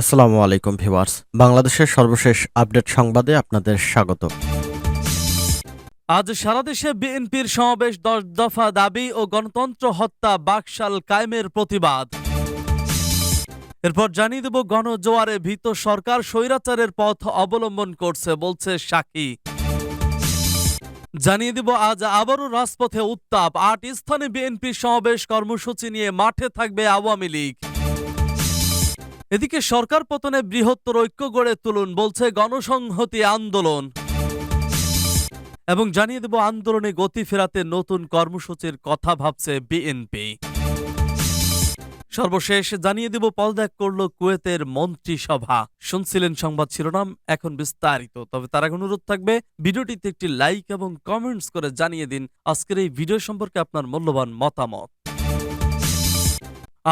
আসসালামু আলাইকুম ভিউয়ার্স। বাংলাদেশের সর্বশেষ আপডেট সংবাদে আপনাদের স্বাগত। আজ সারা দেশে বিএনপির সমাবেশ দশ দফা দাবি ও গণতন্ত্র হত্যা বাকশাল কায়েমের প্রতিবাদ। এরপর জানিয়ে দেব, গণজোয়ারে ভীত সরকার স্বৈরাচারের পথ অবলম্বন করছে বলছে সাকি। জানিয়ে দিব, আজ আবারও রাজপথে উত্তাপ। আট স্থানে বিএনপির সমাবেশ কর্মসূচি নিয়ে মাঠে থাকবে আওয়ামী লীগ। এদিকে সরকার পতনে বৃহত্তর ঐক্য গড়ে তুলুন, বলছে গণসংহতি আন্দোলন। এবং জানিয়ে দেব, আন্দোলনে গতি ফেরাতে নতুন কর্মসূচির কথা ভাবছে বিএনপি। সর্বশেষ জানিয়ে দেব, পদত্যাগ করল কুয়েতের মন্ত্রিসভা। শুনছিলেন সংবাদ শিরোনাম, এখন বিস্তারিত। তবে তার আগে অনুরোধ থাকবে, ভিডিওটিতে একটি লাইক এবং কমেন্টস করে জানিয়ে দিন। আজকের এই ভিডিও সম্পর্কে আপনার মূল্যবান মতামত।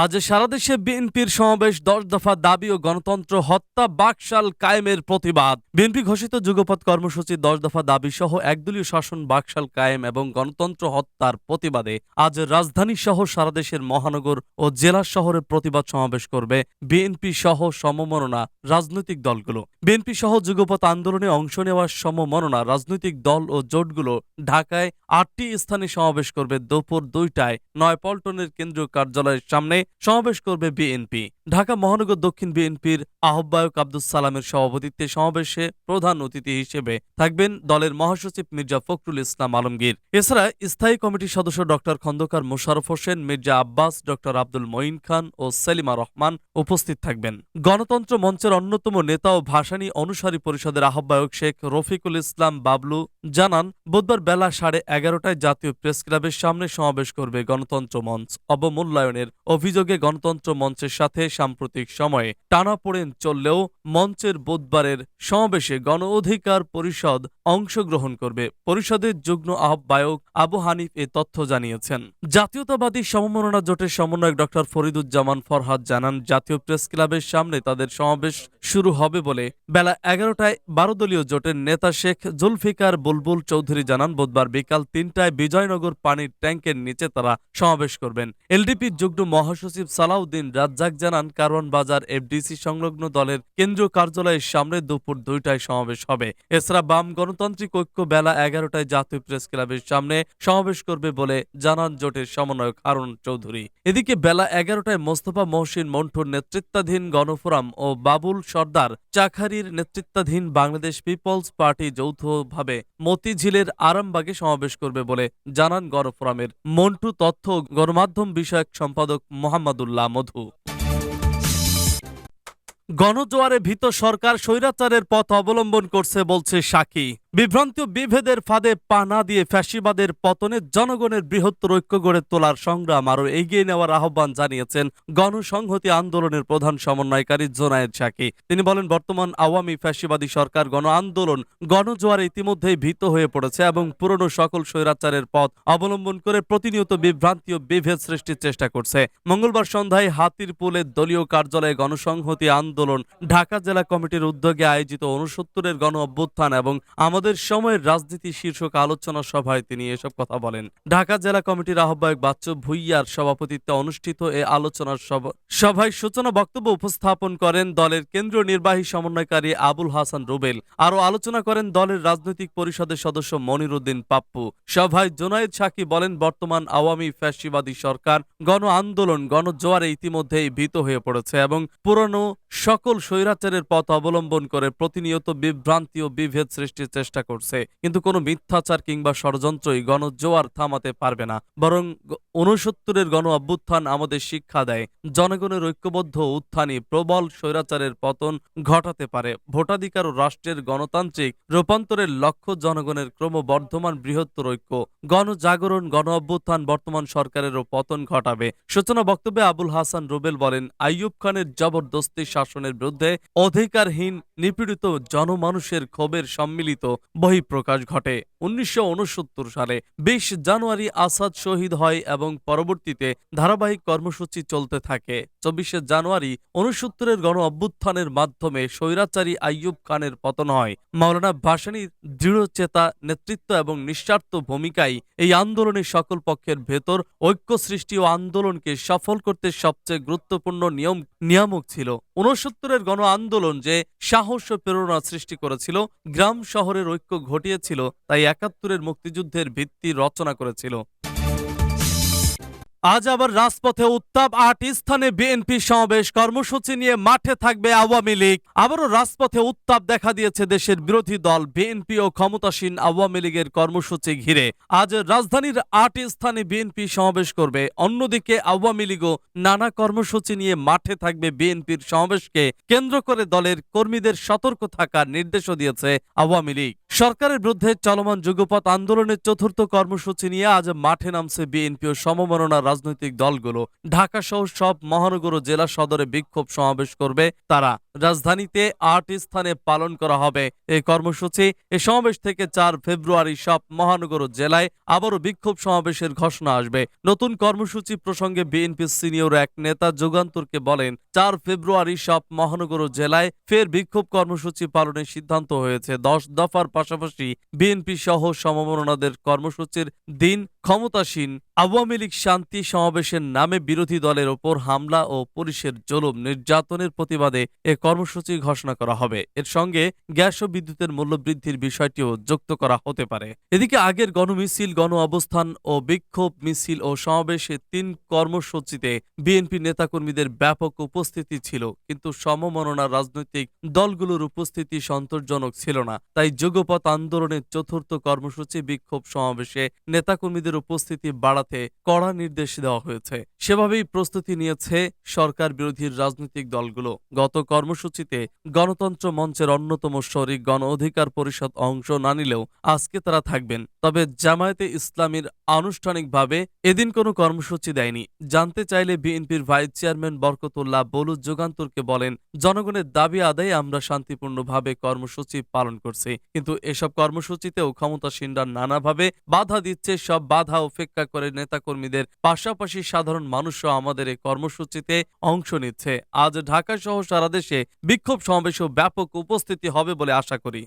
আজ সারা দেশে বিএনপির সমাবেশ, দশ দফা দাবি ও গণতন্ত্র হত্যা, বাকশাল কায়েমের প্রতিবাদ। বিএনপি ঘোষিত যুগপৎ কর্মসূচি, দশ দফা দাবি সহ একদলীয় শাসন, বাকশাল কায়েম এবং গণতন্ত্র হত্যার প্রতিবাদে আজ রাজধানী সহ সারা দেশের মহানগর ও জেলা শহরে প্রতিবাদ সমাবেশ করবে বিএনপি সহ সমমননা রাজনৈতিক দলগুলো। বিএনপি সহ যুগপথ আন্দোলনে অংশ নেওয়ার সমমননা রাজনৈতিক দল ও জোটগুলো ঢাকায় আটটি স্থানে সমাবেশ করবে দুপুর দুইটায়। নয়পল্টনের কেন্দ্রীয় কার্যালয়ের সামনে সমাবেশ করবে বিএনপি। ঢাকা মহানগর দক্ষিণ বিএনপির আহ্বায়ক আব্দুস সালামের সভাপতিত্বে সমাবেশে প্রধান অতিথি হিসেবে থাকবেন দলের মহাসচিব মির্জা ফখরুল ইসলাম আলমগীর। এছাড়া স্থায়ী কমিটির সদস্য ডক্টর খন্দকার মোশারফ হোসেন, মির্জা আব্বাস ডক্টর আব্দুল মঈন খান ও সেলিমা রহমান উপস্থিত থাকবেন। গণতন্ত্র মঞ্চের অন্যতম নেতা ও ভাসানী অনুসারী পরিষদের আহ্বায়ক শেখ রফিকুল ইসলাম বাবলু জানান, বুধবার বেলা সাড়ে এগারোটায় জাতীয় প্রেস ক্লাবের সামনে সমাবেশ করবে গণতন্ত্র মঞ্চ। অবমূল্যায়নের অভিযোগে গণতন্ত্র মঞ্চের সাথে সাম্প্রতিক সময়ে টানাপোড়েন চললেও মঞ্চের বুধবারের সমাবেশে গণ অধিকার পরিষদ অংশগ্রহণ করবে। পরিষদের যুগ্ম আহ্বায়ক আবু হানিফ এ তথ্য জানিয়েছেন। জাতীয়তাবাদী সমমননা জোটের সমন্বয়ক ডক্টর ফরিদুজ্জামান ফরহাদ জানান, জাতীয় প্রেস ক্লাবের সামনে তাদের সমাবেশ শুরু হবে বলে বেলা এগারোটায় বারো দলীয় জোটের নেতা শেখ জুলফিকার বুলবুল চৌধুরী জানান, বুধবার বিকাল তিনটায় বিজয়নগর পানির ট্যাঙ্কের নিচে তারা সমাবেশ করবেন। এলডিপির যুগ্ম মহাসচিব সালাউদ্দিন রাজ্জাক জানান কারওয়ান বাজার এফডিসি সংলগ্ন দলের কেন্দ্রীয় কার্যালয়ের সামনে দুপুর দুইটায় সমাবেশ হবে। এছাড়া বাম গণতান্ত্রিক ঐক্য বেলা এগারোটায় জাতীয় প্রেস ক্লাবের সামনে সমাবেশ করবে বলে জানান জোটের সমন্বয়ক হারুন চৌধুরী। এদিকে বেলা এগারোটায় মোস্তফা মহসিন মন্টুর নেতৃত্বাধীন গণফোরাম ও বাবুল সর্দার চাখারির নেতৃত্বাধীন বাংলাদেশ পিপলস পার্টি যৌথভাবে মতিঝিলের আরামবাগে সমাবেশ করবে বলে জানান গণফোরামের মন্টু তথ্য গণমাধ্যম বিষয়ক সম্পাদক মোহাম্মদুল্লাহ মধু। গণজোয়ারে ভীত সরকার স্বৈরাচারের পথ অবলম্বন করছে বলছে সাকি। বিভ্রান্তি বিভেদের ফাঁদে পা না দিয়ে ফ্যাসিবাদের পতনে জনগণের বৃহত্তর ঐক্য গড়ে তোলার সংগ্রাম আরও এগিয়ে নেওয়ার আহ্বান জানিয়েছেন গণসংহতি আন্দোলনের প্রধান সমন্বয়কারী জোনায়েদ সাকি তিনি বলেন, বর্তমান আওয়ামী ফ্যাসিবাদী সরকার গণ আন্দোলন গণজোয়ারে ইতিমধ্যেই ভীত হয়ে পড়েছে এবং পুরনো সকল স্বৈরাচারের পথ অবলম্বন করে প্রতিনিয়ত বিভ্রান্তি ও বিভেদ সৃষ্টির চেষ্টা করছে। মঙ্গলবার সন্ধ্যায় হাতির পুলের দলীয় কার্যালয়ে গণসংহতি আন্দোলন ঢাকা জেলা কমিটির উদ্যোগে আয়োজিত উনসত্তরের গণ অভ্যুত্থান এবং আমাদের সময়ের রাজনীতি শীর্ষক আলোচনা সভায় তিনি এসব কথা বলেন। ঢাকা জেলা কমিটির আহ্বায়ক বাচ্চু ভুইয়ার সভাপতিত্বে অনুষ্ঠিত এ আলোচনার সভায় সূচনা বক্তব্য উপস্থাপন করেন দলের কেন্দ্রীয় নির্বাহী সমন্বয়কারী আবুল হাসান রুবেল। আরও আলোচনা করেন দলের রাজনৈতিক পরিষদের সদস্য মনিরুদ্দিন পাপ্পু। সভায় জোনায়েদ সাকি বলেন, বর্তমান আওয়ামী ফ্যাসিবাদী সরকার গণ আন্দোলন গণজোয়ারে ইতিমধ্যেই ভীত হয়ে পড়েছে এবং পুরনো সকল স্বৈরাচারের পথ অবলম্বন করে প্রতিনিয়ত বিভ্রান্তি ও বিভেদ সৃষ্টির চেষ্টা করছে, কিন্তু কোনো মিথ্যাচার কিংবা ষড়যন্ত্রই গণজোয়ার থামাতে পারবে না। বরং উনসত্তরের গণ অভ্যুত্থান আমাদের শিক্ষা দেয়। জনগণের ঐক্যবদ্ধ উত্থানই প্রবল স্বৈরাচারের পতন ঘটাতে পারে। ভোটাধিকার ও রাষ্ট্রের গণতান্ত্রিক রূপান্তরের লক্ষ্য জনগণের ক্রমবর্ধমান বৃহত্তর ঐক্য। গণজাগরণ, গণ অভ্যুত্থান বর্তমান সরকারেরও পতন ঘটাবে। সূচনা বক্তব্যে আবুল হাসান রুবেল বলেন, আইয়ুব খানের জবরদস্তি শাসনের বিরুদ্ধে অধিকারহীন, নিপীড়িত জনমানুষের ক্ষোভের সম্মিলিত বহিঃপ্রকাশ ঘটে। উনিশশো উনসত্তর সালে বিশ জানুয়ারি আসাদ শহীদ হয় এবং পরবর্তীতে ধারাবাহিক কর্মসূচি চলতে থাকে। চব্বিশে জানুয়ারি উনসত্তরের গণ অভ্যুত্থানের মাধ্যমে স্বৈরাচারী আইয়ুব খানের পতন হয়। মাওলানা ভাসানীর দৃঢ়চেতা নেতৃত্ব এবং নিঃস্বার্থ ভূমিকায় এই আন্দোলনের সকল পক্ষের ভেতর ঐক্য সৃষ্টি ও আন্দোলনকে সফল করতে সবচেয়ে গুরুত্বপূর্ণ নিয়ম, নিয়ামক ছিল। উনসত্তরের গণ আন্দোলন যে সাহস ও প্রেরণা সৃষ্টি করেছিল, গ্রাম শহরের ঐক্য ঘটিয়েছিল, তাই একাত্তরের মুক্তিযুদ্ধের ভিত্তি রচনা করেছিল। আজ আবার রাজপথে উত্তাপ আট স্থানে বিএনপি সমাবেশ, কর্মসূচি নিয়ে মাঠে থাকবে আওয়ামী লীগ। আবারও রাজপথে উত্তাপ দেখা দিয়েছে দেশের বিরোধী দল, বিএনপি ও ক্ষমতাসীন আওয়ামী লীগের কর্মসূচি ঘিরে। আজ রাজধানীর আট স্থানে বিএনপি সমাবেশ করবে। অন্যদিকে আওয়ামী লীগও নানা কর্মসূচি নিয়ে মাঠে থাকবে বিএনপির সমাবেশকে। কেন্দ্র করে দলের কর্মীদের সতর্ক থাকার নির্দেশও দিয়েছে আওয়ামী লীগ। সরকারের বিরুদ্ধে চলমান যুগপথ আন্দোলনের চতুর্থ কর্মসূচি নিয়ে আজ মাঠে নামছে বিএনপি ও সমমননা রাজনৈতিক দলগুলো। ঢাকা সহ সব মহানগর জেলা সদরে বিক্ষোভ সমাবেশ করবে তারা। রাজধানীতে আট স্থানে পালন করা হবে। এই কর্মসূচি এ সমাবেশ থেকে চার ফেব্রুয়ারি সব মহানগর জেলায় আবারও বিক্ষোভ সমাবেশের ঘোষণা আসবে। নতুন কর্মসূচি প্রসঙ্গে বিএনপি সিনিয়র এক নেতা যুগান্তরকে বলেন, চার ফেব্রুয়ারি সব মহানগর জেলায় ফের বিক্ষোভ কর্মসূচি পালনের সিদ্ধান্ত হয়েছে। দশ দফার পাশাপাশি বিএনপি সহ সমমননাদের কর্মসূচির দিন ক্ষমতাসীন। আওয়ামী লীগ শান্তি সমাবেশের নামে বিরোধী দলের ওপর হামলা ও পুলিশের জুলুম নির্যাতনের প্রতিবাদে এ কর্মসূচি ঘোষণা করা হবে। এর সঙ্গে গ্যাস ও বিদ্যুতের মূল্য বৃদ্ধির বিষয়টিও যুক্ত করা হতে পারে। এদিকে আগের গণমিছিল গণ অবস্থান ও বিক্ষোভ মিছিল ও সমাবেশে তিন কর্মসূচিতে বিএনপি নেতাকর্মীদের ব্যাপক উপস্থিতি ছিল। কিন্তু সমমননা রাজনৈতিক দলগুলোর উপস্থিতি সন্তোষজনক ছিল না। তাই যুগপৎ আন্দোলনের চতুর্থ কর্মসূচি বিক্ষোভ সমাবেশে নেতাকর্মীদের উপস্থিতি বাড়াতে কড়া নির্দেশ দেওয়া হয়েছে। সেভাবেই প্রস্তুতি নিয়েছে সরকার বিরোধী রাজনৈতিক দলগুলো। গত কর্মসূচিতে গণতন্ত্র মঞ্চের অন্যতম শরিক গণ অধিকার পরিষদ অংশ না নিলেও আজকে তারা থাকবেন। তবে জামায়াতে ইসলামীর আনুষ্ঠানিকভাবে এদিন কোনো কর্মসূচি দেয়নি। জানতে চাইলে বিএনপির ভাইস চেয়ারম্যান বরকতুল্লাহ বলু যুগান্তরকে বলেন, জনগণের দাবি আদায়ে আমরা শান্তিপূর্ণভাবে কর্মসূচি পালন করছি। কিন্তু এসব কর্মসূচিতেও ক্ষমতাসীনরা নানাভাবে বাধা দিচ্ছে। সব বাধা উপেক্ষা করে নেতাকর্মীদের পাশাপাশি সাধারণ মানুষও আমাদের এই কর্মসূচিতে অংশ নিচ্ছে। আজ ঢাকা সহ সারা দেশে বিক্ষোভ সমাবেশ ও ব্যাপক উপস্থিতি হবে বলে আশা করি।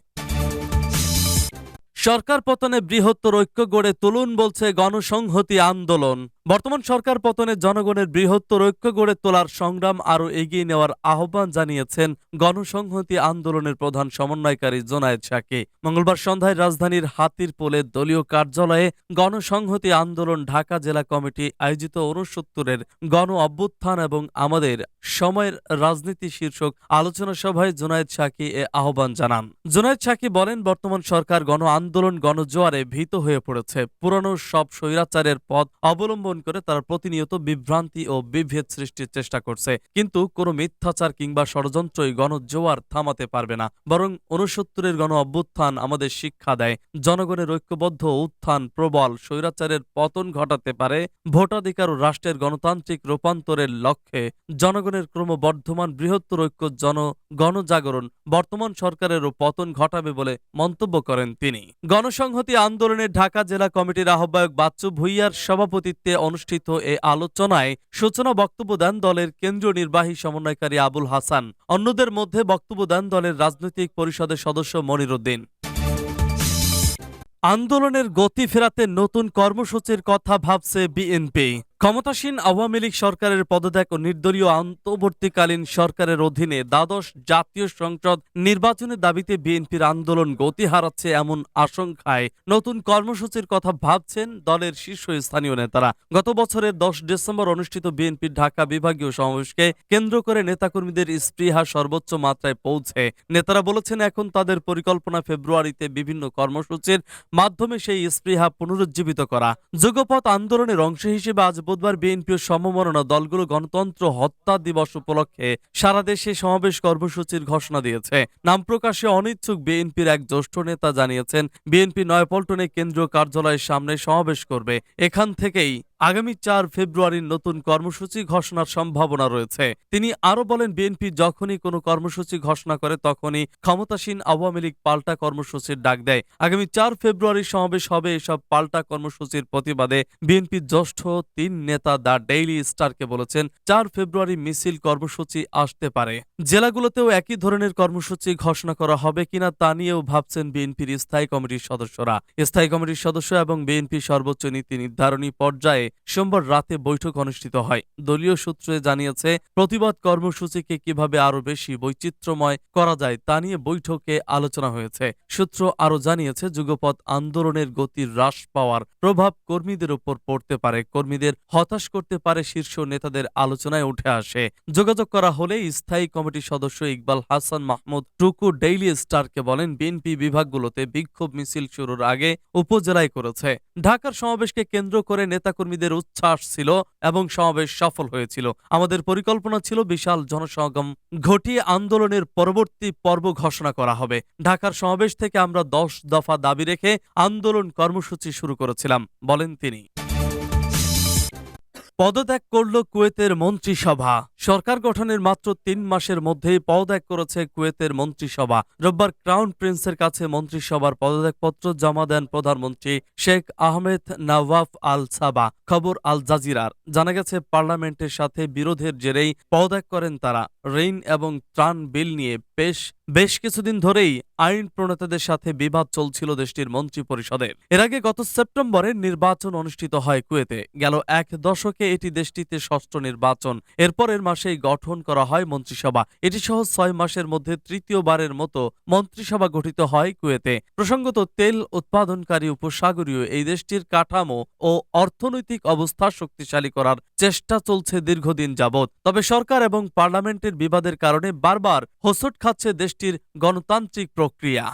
সরকার পতনে বৃহত্তর ঐক্য গড়ে তুলুন বলছে গণসংহতি আন্দোলন। বর্তমান সরকার পতনে জনগণের বৃহত্তর ঐক্য গড়ে তোলার সংগ্রাম আরও এগিয়ে নেওয়ার আহ্বান জানিয়েছেন গণসংহতি আন্দোলনের প্রধান সমন্বয়কারী জোনায়েদ সাকি মঙ্গলবার সন্ধ্যায় রাজধানীর হাতির পোলে দলীয় কার্যালয়ে গণসংহতি আন্দোলন ঢাকা জেলা কমিটি আয়োজিত উনসত্তরের গণ অভ্যুত্থান এবং আমাদের সময়ের রাজনীতি শীর্ষক আলোচনা সভায় জোনায়েদ সাকি এ আহ্বান জানান। জোনায়েদ সাকি বলেন, বর্তমান সরকার গণ আন্দোলন গণজোয়ারে ভীত হয়ে পড়েছে। পুরনো সব স্বৈরাচারের পথ অবলম্বন করে তারা প্রতিনিয়ত বিভ্রান্তি ও বিভেদ সৃষ্টির চেষ্টা করছে। কিন্তু কোনো মিথ্যাচার কিংবা ষড়যন্ত্রই গণজোয়ার থামাতে পারবে না। বরং উনসত্তরের গণ অভ্যুত্থান আমাদের শিক্ষা দেয়। জনগণের ঐক্যবদ্ধ উত্থান প্রবল স্বৈরাচারের পতন ঘটাতে পারে ভোটাধিকার ও রাষ্ট্রের গণতান্ত্রিক রূপান্তরের লক্ষ্যে। জনগণের ক্রমবর্ধমান বৃহত্তর ঐক্য জন গণজাগরণ বর্তমান সরকারেরও পতন ঘটাবে বলে মন্তব্য করেন তিনি। গণসংহতি আন্দোলনের ঢাকা জেলা কমিটির আহ্বায়ক বাচ্চু ভুইয়ার সভাপতিত্বে অনুষ্ঠিত এ আলোচনায় সূচনা বক্তব্য দেন দলের কেন্দ্রীয় নির্বাহী সমন্বয়কারী আবুল হাসান। অন্যদের মধ্যে বক্তব্য দেন দলের রাজনৈতিক পরিষদের সদস্য মনিরুদ্দিন। আন্দোলনের গতি ফেরাতে নতুন কর্মসূচির কথা ভাবছে বিএনপি। ক্ষমতাসীন আওয়ামী লীগ সরকারের পদত্যাগ ও নির্দলীয় অন্তর্বর্তীকালীন সরকারের অধীনে দ্বাদশ জাতীয় সংসদ নির্বাচনের দাবিতে বিএনপির আন্দোলন গতি হারাচ্ছে এমন আশঙ্কায় নতুন কর্মসূচির কথা ভাবছেন দলের শীর্ষস্থানীয় নেতারা। গত বছরের দশ ডিসেম্বর অনুষ্ঠিত বিএনপির ঢাকা বিভাগীয় সমাবেশকে কেন্দ্র করে নেতাকর্মীদের স্পৃহা সর্বোচ্চ মাত্রায় পৌঁছে। নেতারা বলেছেন, এখন তাদের পরিকল্পনা ফেব্রুয়ারিতে বিভিন্ন কর্মসূচির মাধ্যমে সেই স্পৃহা পুনরুজ্জীবিত করা। যুগপথ আন্দোলনের অংশ হিসেবে আজ বুধবার বিএনপি ও সমমননা দলগুলো গণতন্ত্র হত্যা দিবস উপলক্ষে সারা দেশে সমাবেশ কর্মসূচির ঘোষণা দিয়েছে। নাম প্রকাশে অনিচ্ছুক বিএনপির এক জ্যেষ্ঠ নেতা জানিয়েছেন, বিএনপি নয়পল্টনে কেন্দ্রীয় কার্যালয়ের সামনে সমাবেশ করবে। এখান থেকেই আগামী চার ফেব্রুয়ারির নতুন কর্মসূচি ঘোষণার সম্ভাবনা রয়েছে। তিনি আরও বলেন, বিএনপি যখনই কোনো কর্মসূচি ঘোষণা করে, তখনই ক্ষমতাসীন আওয়ামী লীগ পাল্টা কর্মসূচির ডাক দেয়। আগামী চার ফেব্রুয়ারি সমাবেশ হবে এসব পাল্টা কর্মসূচির প্রতিবাদে বিএনপির জ্যেষ্ঠ তিন নেতা দ্য ডেইলি স্টারকে বলেছেন, চার ফেব্রুয়ারি মিছিল কর্মসূচি আসতে পারে। জেলাগুলোতেও একই ধরনের কর্মসূচি ঘোষণা করা হবে কিনা তা নিয়েও ভাবছেন বিএনপির স্থায়ী কমিটির সদস্যরা। স্থায়ী কমিটির সদস্য এবং বিএনপি সর্বোচ্চ নীতি নির্ধারণী পর্যায়ে সোমবার রাতে বৈঠক অনুষ্ঠিত হয়। দলীয় সূত্রে জানিয়েছে, প্রতিবাদ কর্মসূচিকে কীভাবে আরও বেশি বৈচিত্র্যময় করা যায় তা নিয়ে বৈঠকে আলোচনা হয়েছে। সূত্র আরও জানিয়েছে, যুগপৎ আন্দোলনের গতি হ্রাস পাওয়ার প্রভাব কর্মীদের উপর পড়তে পারে। কর্মীদের হতাশ করতে পারে শীর্ষ নেতাদের আলোচনায় উঠে আসে। যোগাযোগ করা হলে স্থায়ী কমিটির সদস্য ইকবাল হাসান মাহমুদ টুকু ডেইলি স্টারকে বলেন, বিএনপি বিভাগগুলোতে বিক্ষোভ মিছিল শুরুর আগে উপজেলায় করেছে। ঢাকার সমাবেশকে কেন্দ্র করে নেতাকর্মীদের উচ্ছ্বাস ছিল এবং সমাবেশ সফল হয়েছিল। আমাদের পরিকল্পনা ছিল বিশাল জনসমাগম। ঘটিয়ে আন্দোলনের পরবর্তী পর্ব ঘোষণা করা হবে। ঢাকার সমাবেশ থেকে আমরা দশ দফা দাবি রেখে আন্দোলন কর্মসূচি শুরু করেছিলাম, বলেন তিনি। পদত্যাগ করল কুয়েতের মন্ত্রিসভা। সরকার গঠনের মাত্র তিন মাসের মধ্যেই পদত্যাগ করেছে কুয়েতের মন্ত্রিসভা। রোববার ক্রাউন প্রিন্সের কাছে মন্ত্রিসভার পদত্যাগপত্র জমা দেন প্রধানমন্ত্রী শেখ আহমেদ নওয়াফ আল সাবা খবর আল জাজিরার জানা গেছে, পার্লামেন্টের সাথে বিরোধের জেরেই পদত্যাগ করেন তারা। ঋণ এবং ত্রাণ বিল নিয়ে পেশ বেশ কিছুদিন ধরেই আইন প্রণেতাদের সাথে বিবাদ চলছিল দেশটির মন্ত্রী পরিষদের এর আগে গত সেপ্টেম্বরে নির্বাচন অনুষ্ঠিত হয় কুয়েতে। গেল এক দশকে এটি দেশটিতে ষষ্ঠ নির্বাচন। এরপরের মাসেই গঠন করা হয় মন্ত্রিসভা। এটি সহ ছয় মাসের মধ্যে তৃতীয়বারের মতো মন্ত্রিসভা গঠিত হয় কুয়েতে। প্রসঙ্গত তেল উৎপাদনকারী উপসাগরীয় এই দেশটির কাঠামো ও অর্থনৈতিক অবস্থা শক্তিশালী করার চেষ্টা চলছে দীর্ঘদিন যাবৎ। তবে সরকার এবং পার্লামেন্টের বিবাদের কারণে বারবার হোসট খাচ্ছে দেশটির গণতান্ত্রিক প্রক্রিয়া।